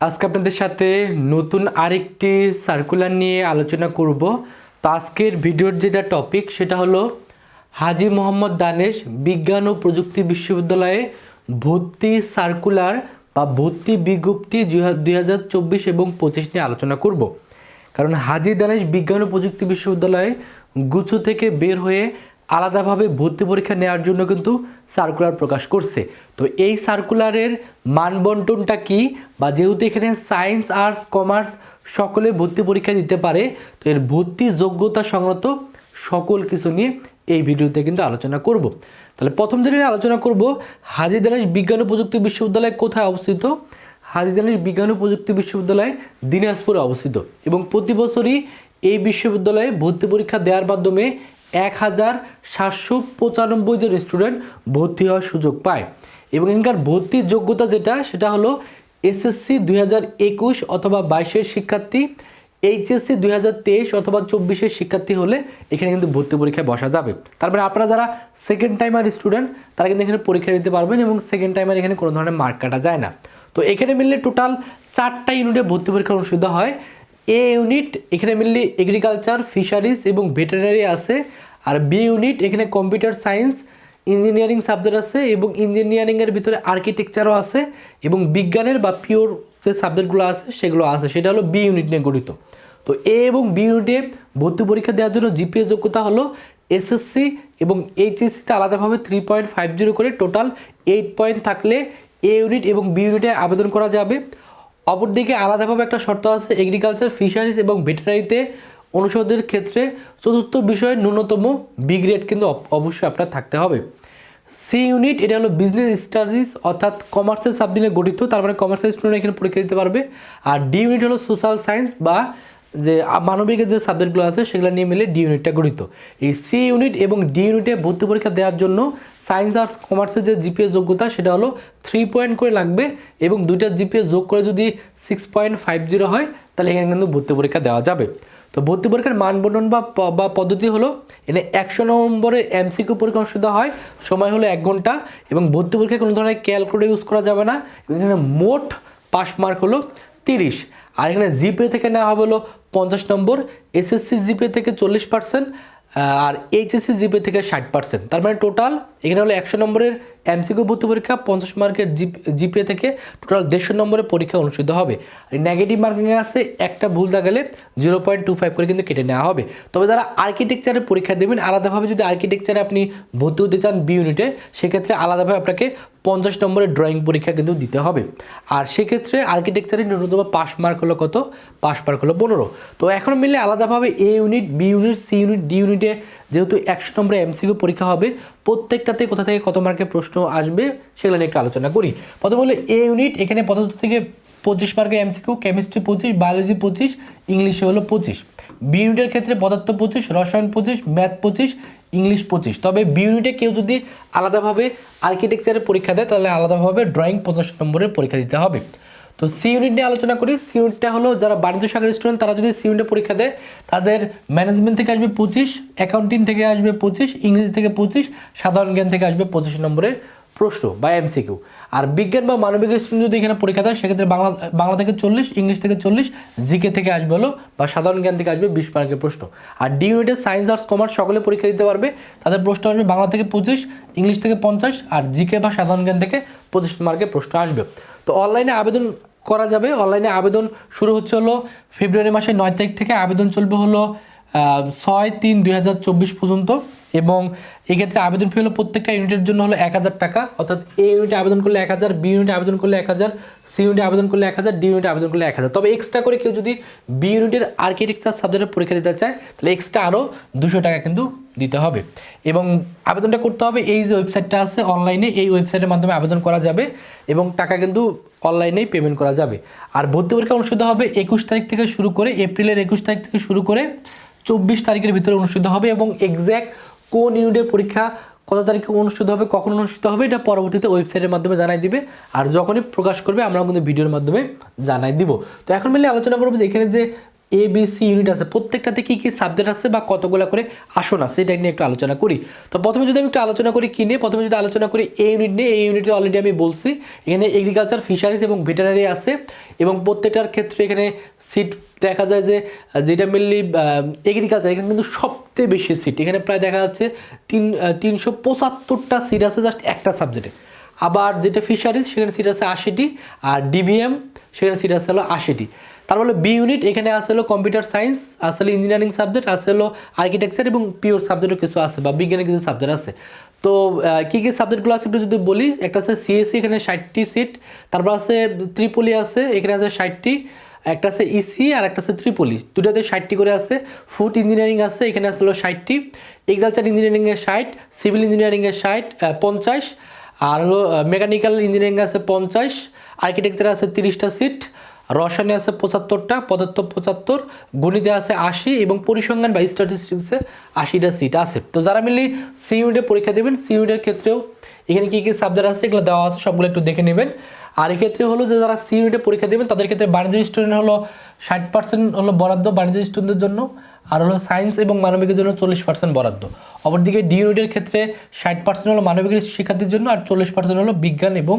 আজকে আপনাদের সাথে নতুন আরেকটি সার্কুলার নিয়ে আলোচনা করব। তো আজকের ভিডিওর যেটা টপিক সেটা হলো হাজি মোহাম্মদ দানেশ বিজ্ঞান ও প্রযুক্তি বিশ্ববিদ্যালয়ে ভর্তি সার্কুলার বা ভর্তি বিজ্ঞপ্তি দুই হাজার চব্বিশ এবং পঁচিশ নিয়ে আলোচনা করব। কারণ হাজি দানেশ বিজ্ঞান ও প্রযুক্তি বিশ্ববিদ্যালয়ে গুচ্ছ থেকে বের হয়ে আলাদাভাবে ভর্তি পরীক্ষা নেওয়ার জন্য কিন্তু সার্কুলার প্রকাশ করছে। তো এই সার্কুলারের মানবন্টনটা কি? বা যেহেতু এখানে সায়েন্স আর্টস কমার্স সকলে ভর্তি পরীক্ষা দিতে পারে, তো এর ভর্তি যোগ্যতা সংগত সকল কিছু নিয়ে এই ভিডিওতে কিন্তু আলোচনা করব। তাহলে প্রথম নিয়ে আলোচনা করব, হাজি দানেশ বিজ্ঞান ও প্রযুক্তি বিশ্ববিদ্যালয় কোথায় অবস্থিত? হাজি দানেশ বিজ্ঞান ও প্রযুক্তি বিশ্ববিদ্যালয় দিনাজপুরে অবস্থিত এবং প্রতি বছরই এই বিশ্ববিদ্যালয়ে ভর্তি পরীক্ষা দেওয়ার মাধ্যমে এক হাজার সাতশো পঁচানব্বই জন স্টুডেন্ট ভর্তি হওয়ার সুযোগ পায়। এবং এখানকার ভর্তির যোগ্যতা যেটা, সেটা হলো এসএসসি দুই হাজার একুশ অথবা বাইশের শিক্ষার্থী এইচএসসি দুই হাজার তেইশ অথবা চব্বিশের শিক্ষার্থী হলে এখানে কিন্তু ভর্তি পরীক্ষায় বসা যাবে। তারপরে আপনারা যারা সেকেন্ড টাইমার স্টুডেন্ট তারা কিন্তু এখানে পরীক্ষা দিতে পারবেন এবং সেকেন্ড টাইমার এখানে কোনো ধরনের মার্ক কাটা যায় না। তো এখানে মিললে টোটাল চারটা ইউনিটে ভর্তি পরীক্ষা অনুষ্ঠিত হয়। এ ইউনিট এখানে মেনলি এগ্রিকালচার ফিশারিজ এবং ভেটেরিনারি আছে। আর বি ইউনিট এখানে কম্পিউটার সায়েন্স ইঞ্জিনিয়ারিং সাবজেক্ট আছে এবং ইঞ্জিনিয়ারিংয়ের ভিতরে আর্কিটেকচারও আছে এবং বিজ্ঞানের বা পিওর যে সাবজেক্টগুলো আছে সেগুলো আছে। সেটা হলো বি ইউনিট নিয়ে গঠিত। তো এ এবং বি ইউনিটে ভর্তি পরীক্ষা দেওয়ার জন্য জিপিএ যোগ্যতা হলো এসএসসি এবং এইচএসসিতে আলাদাভাবে থ্রি পয়েন্ট ফাইভ জিরো করে টোটাল এইট পয়েন্ট থাকলে এ ইউনিট এবং বি ইউনিটে আবেদন করা যাবে। অপরদিকে আলাদাভাবে একটা শর্ত আছে এগ্রিকালচার ফিশারিজ এবং ভেটেনারিতে অনুষদের ক্ষেত্রে চতুর্থ বিষয়ে ন্যূনতম বি গ্রেড কিন্তু অবশ্যই আপনার থাকতে হবে। সি ইউনিট এটা হলো বিজনেস স্টাডিজ অর্থাৎ কমার্সের সাবজেক্টে গঠিত, তার মানে কমার্সের স্টুডেন্ট এখানে পরীক্ষা দিতে পারবে। আর ডি ইউনিট হলো সোশ্যাল সায়েন্স বা যে মানবিকের যে সাবজেক্টগুলো আছে, সেগুলো নিয়ে মিলে ডি ইউনিটটা গঠিত। এই সি ইউনিট এবং ডি ইউনিটে ভর্তি পরীক্ষা দেওয়ার জন্য সায়েন্স আর্টস কমার্সের যে জিপিএ যোগ্যতা, সেটা হলো থ্রি পয়েন্ট করে লাগবে এবং দুইটা জিপিএ যোগ করে যদি সিক্স পয়েন্ট ফাইভ জিরো হয়, তাহলে এখানে কিন্তু ভর্তি পরীক্ষা দেওয়া যাবে। তো ভর্তি পরীক্ষার মানবন্টন বা প- বা পদ্ধতি হলো এনে একশো নম্বরের এমসিকিউ পরীক্ষা অনুষ্ঠিত হয়। সময় হলো এক ঘণ্টা এবং ভর্তি পরীক্ষায় কোনো ধরনের ক্যালকুলেটর ইউজ করা যাবে না এখানে মোট পাস মার্ক হলো তিরিশ। আর এখানে জিপে থেকে নেওয়া হবে হলো পঞ্চাশ নম্বর এসএসসি জিপে থেকে চল্লিশ পার্সেন্ট আর এইচএসসি জিপে থেকে ষাট পার্সেন্ট তার মানে টোটাল এখানে হলো একশো নম্বরের এমসিকিউ ভর্তি পরীক্ষা পঞ্চাশ মার্কের জিপিএ থেকে টোটাল দেড়শো নম্বরের পরীক্ষা অনুষ্ঠিত হবে। নেগেটিভ মার্কিংয়ে আছে, একটা ভুল দেখালে জিরো পয়েন্ট টু ফাইভ করে কিন্তু কেটে নেওয়া হবে। তবে যারা আর্কিটেকচারের পরীক্ষা দেবেন, আলাদাভাবে যদি আর্কিটেকচারে আপনি ভর্তি হতে চান বি ইউনিটে সেক্ষেত্রে আলাদাভাবে আপনাকে পঞ্চাশ নম্বরের ড্রয়িং পরীক্ষা কিন্তু দিতে হবে। আর সেক্ষেত্রে আর্কিটেকচারের ন্যূনতম পাস মার্ক হলো কত? পাস মার্ক হলো পনেরো। তো এখন মিলে আলাদাভাবে A unit B unit C unit D ইউনিটে যেহেতু একশো নম্বরে এমসিকিউ পরীক্ষা হবে, প্রত্যেকটাতে কোথা থেকে কত মার্কের প্রশ্ন আসবে সেগুলো নিয়ে একটু আলোচনা করি। প্রথম হলো এ ইউনিট এখানে পদার্থ থেকে পঁচিশ মার্কের এমসিকিউ, কেমিস্ট্রি পঁচিশ, বায়োলজি পঁচিশ, ইংলিশে হলো পঁচিশ। বি ইউনিটের ক্ষেত্রে পদার্থ পঁচিশ, রসায়ন পঁচিশ, ম্যাথ পঁচিশ, ইংলিশ পঁচিশ। তবে বি ইউনিটে কেউ যদি আলাদাভাবে আর্কিটেকচারের পরীক্ষা দেয়, তাহলে আলাদাভাবে ড্রয়িং পঞ্চাশ নম্বরের পরীক্ষা দিতে হবে। তো সি ইউনিট নিয়ে আলোচনা করি। সি ইউনিটটা হলো যারা বাণিজ্য শাখার স্টুডেন্ট তারা যদি সি ইউনিটে পরীক্ষা দেয়, তাদের ম্যানেজমেন্ট থেকে আসবে পঁচিশ অ্যাকাউন্টিং থেকে আসবে পঁচিশ, ইংরেজি থেকে পঁচিশ, সাধারণ জ্ঞান থেকে আসবে পঁচিশ নম্বরের প্রশ্ন বা এমসিকিউ আর বিজ্ঞান বা মানবিক স্টুডেন্ট যদি এখানে পরীক্ষা দেয়, সেক্ষেত্রে বাংলা বাংলা থেকে চল্লিশ ইংলিশ থেকে চল্লিশ জিকে থেকে আসবে হলো বা সাধারণ জ্ঞান থেকে আসবে বিশ মার্কের প্রশ্ন। আর ডি ইউনিটে সায়েন্স আর্টস কমার্স সকলে পরীক্ষা দিতে পারবে। তাদের প্রশ্ন আসবে বাংলা থেকে পঁচিশ, ইংলিশ থেকে পঞ্চাশ, আর জিকে বা সাধারণ জ্ঞান থেকে পঁচিশ মার্কের প্রশ্ন আসবে। তো অনলাইনে আবেদন করা যাবে। অনলাইনে আবেদন শুরু হচ্ছে হলো ফেব্রুয়ারি মাসের নয় তারিখ থেকে। আবেদন চলবে হলো ছয় তিন দুই পর্যন্ত। এবং এক্ষেত্রে আবেদন ফি হলো প্রত্যেকটা ইউনিটের জন্য হলো এক হাজার টাকা। অর্থাৎ এ ইউনিটে আবেদন করলে এক হাজার, বি ইউনিটে আবেদন করলে এক হাজার, সি ইউনিটে আবেদন করলে এক হাজার, ডি ইউনিটে আবেদন করলে এক হাজার। তবে এক্সট্রা করে কেউ যদি বি ইউনিটের আর্কিটেকচার সাবজেক্টের পরীক্ষা দিতে চায়, তাহলে এক্সট্রা আরও দুশো টাকা কিন্তু দিতে হবে। এবং আবেদনটা করতে হবে এই যে ওয়েবসাইটটা আছে অনলাইনে এই ওয়েবসাইটের মাধ্যমে আবেদন করা যাবে এবং টাকা কিন্তু অনলাইনেই পেমেন্ট করা যাবে। আর ভর্তি পরীক্ষা অনুষ্ঠিত হবে একুশ তারিখ থেকে শুরু করে, এপ্রিলের একুশ তারিখ থেকে শুরু করে চব্বিশ তারিখের ভিতরে অনুষ্ঠিত হবে এবং এক্স্যাক্ট কোন ইউনিটের পরীক্ষা, কত তারিখে অনুষ্ঠিত হবে, কখন অনুষ্ঠিত হবে, এটা পরবর্তীতে ওয়েবসাইটের মাধ্যমে জানাই দিবে। আর যখনই প্রকাশ করবে, আমরা কিন্তু ভিডিওর মাধ্যমে জানাই দিব। তো এখন মিলে আলোচনা করব যে এখানে যে এ বি ইউনিট আছে। প্রত্যেকটাতে কী কী সাবজেক্ট আছে বা কতগুলো করে আসন আছে, এটা নিয়ে একটু আলোচনা করি। তো প্রথমে যদি আমি একটু আলোচনা করি কী নিয়ে? প্রথমে যদি আলোচনা করি এই ইউনিট নিয়ে এই ইউনিটে অলরেডি আমি বলছি, এখানে এগ্রিকালচার ফিশারিজ এবং ভেটেনারি আছে এবং প্রত্যেকটার ক্ষেত্রে এখানে সিট দেখা যায় যে, যেটা মেনলি এগ্রিকালচার এখানে কিন্তু সবচেয়ে বেশি সিট এখানে প্রায় দেখা যাচ্ছে তিন তিনশো পঁচাত্তরটা সিট আছে জাস্ট একটা সাবজেক্টে আবার যেটা ফিশারিজ সেখানে সিট আছে আশিটি, আর ডিবিএম সেখানে সিট আছে হলো আশিটি। তার বলে বি ইউনিট এখানে আছে হলো কম্পিউটার সায়েন্স আসলে ইঞ্জিনিয়ারিং সাবজেক্ট আছে হলো আর্কিটেকচার এবং পিওর সাবজেক্টও কিছু আছে বা বিজ্ঞানের কিছু সাবজেক্ট আছে। তো কী কী সাবজেক্টগুলো আছে একটু যদি বলি, একটা আছে সিএসসি এখানে ষাটটি সিট তারপর আছে ত্রিপলি আছে, এখানে আছে ষাটটি, একটা আছে ইসি আর একটা আছে ত্রিপলি। দুটাতে ষাটটি করে আছে ফুড ইঞ্জিনিয়ারিং আছে, এখানে আছে হলো ষাটটি এগ্রিকালচার ইঞ্জিনিয়ারিংয়ের ষাট সিভিল ইঞ্জিনিয়ারিংয়ের ষাট পঞ্চাশ, আর হলো মেকানিক্যাল ইঞ্জিনিয়ারিং আছে পঞ্চাশ আর্কিটেকচার আছে তিরিশটা সিট রসায়নে আছে পঁচাত্তরটা, পদার্থ পঁচাত্তর, গণিতে আছে আশি এবং পরিসংখ্যান বা স্ট্যাটিস্টিক্সে আশিটা সিট আছে। তো যারা মিলি সি ইউনিটে পরীক্ষা দেবেন সি ইউনিটের ক্ষেত্রেও এখানে কী কী সাবজেক্ট আছে এগুলো দেওয়া আছে, সবগুলো একটু দেখে নেবেন। আর এক্ষেত্রে হলো যে যারা সি ইউনিটে পরীক্ষা দেবেন, তাদের ক্ষেত্রে বাণিজ্য স্টুডেন্ট হলো ষাট পার্সেন্ট হলো বরাদ্দ বাণিজ্য স্টুডেন্টদের জন্য। আর হলো সায়েন্স এবং মানবিকের জন্য চল্লিশ পার্সেন্ট বরাদ্দ। অপরদিকে ডি ক্ষেত্রে ষাট পার্সেন্ট হলো মানবিকের শিক্ষার্থীর জন্য আর চল্লিশ পার্সেন্ট হলো বিজ্ঞান এবং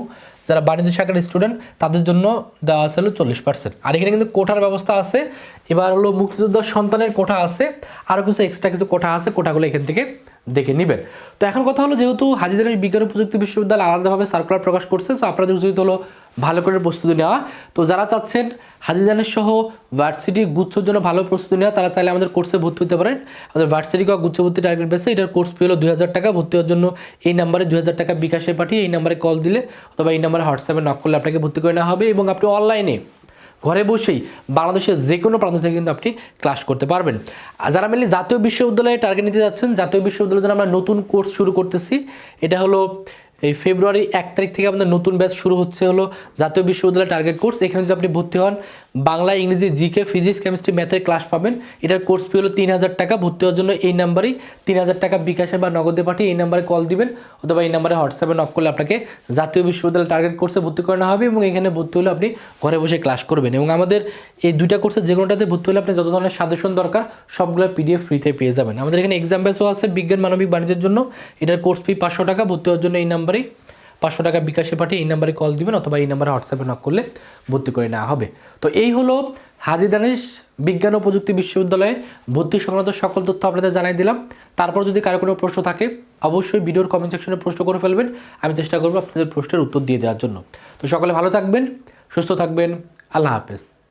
যারা বাণিজ্য শাখার স্টুডেন্ট তাদের জন্য দেওয়া আছে হলো চল্লিশ পার্সেন্ট আর এখানে কিন্তু কোঠার ব্যবস্থা আছে। এবার হলো মুক্তিযোদ্ধার সন্তানের কোঠা আছে। আরও কিছু এক্সট্রা কিছু কোঠা আছে, কোঠাগুলো এখান থেকে দেখে নেবেন তো এখন কথা হলো, যেহেতু হাজিদের বিজ্ঞান ও প্রযুক্তি বিশ্ববিদ্যালয় আলাদাভাবে সার্কুলার প্রকাশ করছে, তো আপনাদের উচিত হলো ভালো করে প্রস্তুতি নেওয়া। তো যারা চাচ্ছেন হাজিজানের সহ ভার্সিটি গুচ্ছর জন্য ভালো প্রস্তুতি নেওয়া, তারা চাইলে আমাদের কোর্সে ভর্তি হতে পারেন। আমাদের ভার্সিটি বা গুচ্ছ ভর্তি টার্গেট বেসে এটার কোর্স ফি দুই হাজার টাকা। ভর্তি হওয়ার জন্য এই নাম্বারে দুই হাজার টাকা বিকাশে পাঠিয়ে এই নাম্বারে কল দিলে অথবা এই নাম্বারে হোয়াটসঅ্যাপে নক করলে আপনাকে ভর্তি করে নেওয়া হবে এবং আপনি অনলাইনে ঘরে বসেই বাংলাদেশের যে কোনো প্রান্ত থেকে কিন্তু আপনি ক্লাস করতে পারবেন। আর যারা মিলে জাতীয় বিশ্ববিদ্যালয়ে টার্গেট নিতে যাচ্ছেন, জাতীয় বিশ্ববিদ্যালয়ে আমরা নতুন কোর্স শুরু করতেছি, এটা হলো এই ফেব্রুয়ারি এক তারিখ থেকে আমাদের নতুন ব্যাচ শুরু হচ্ছে হলো জাতীয় বিশ্ববিদ্যালয় টার্গেট কোর্স এখানে যদি আপনি ভর্তি হন বাংলা, ইংরেজি জিকে ফিজিক্স কেমিস্ট্রি ম্যাথের ক্লাস পাবেন। এটার কোর্স ফি হলো তিন হাজার টাকা। ভর্তি হওয়ার জন্য এই নাম্বারেই তিন হাজার টাকা বিকাশে বা নগদে পাঠিয়ে এই নাম্বারে কল দিবেন, অথবা এই নাম্বারে হোয়াটসঅ্যাপে নক করলে আপনাকে জাতীয় বিশ্ববিদ্যালয় টার্গেট কোর্সে ভর্তি করানো হবে এবং এখানে ভর্তি হলে আপনি ঘরে বসে ক্লাস করবেন। এবং আমাদের এই দুইটা কোর্সে যে কোনোটাতে ভর্তি হলে আপনি যত ধরনের সাজেশন দরকার, সবগুলো পিডিএফ ফ্রিতে পেয়ে যাবেন। আমাদের এখানে এক্সাম বেসও আছে বিজ্ঞান, মানবিক, বাণিজ্যের জন্য। এটার কোর্স ফি পাঁচশো টাকা। ভর্তি হওয়ার জন্য এই নাম্বারেই পাঁচশো টাকা বিকাশে পাঠিয়ে এই নাম্বারে কল দিবেন অথবা এই নাম্বারে হোয়াটসঅ্যাপে নক করলে ভর্তি করে নেওয়া হবে। তো এই হলো হাজি দানেশ বিজ্ঞান ও প্রযুক্তি বিশ্ববিদ্যালয়ে ভর্তি সংক্রান্ত সকল তথ্য আপনাদের জানাই দিলাম। তারপর যদি কারও কোনো প্রশ্ন থাকে, অবশ্যই ভিডিওর কমেন্ট সেকশনে প্রশ্ন করে ফেলবেন। আমি চেষ্টা করব আপনাদের প্রশ্নের উত্তর দিয়ে দেওয়ার জন্য। তো সকলে ভালো থাকবেন, সুস্থ থাকবেন। আল্লাহ হাফেজ।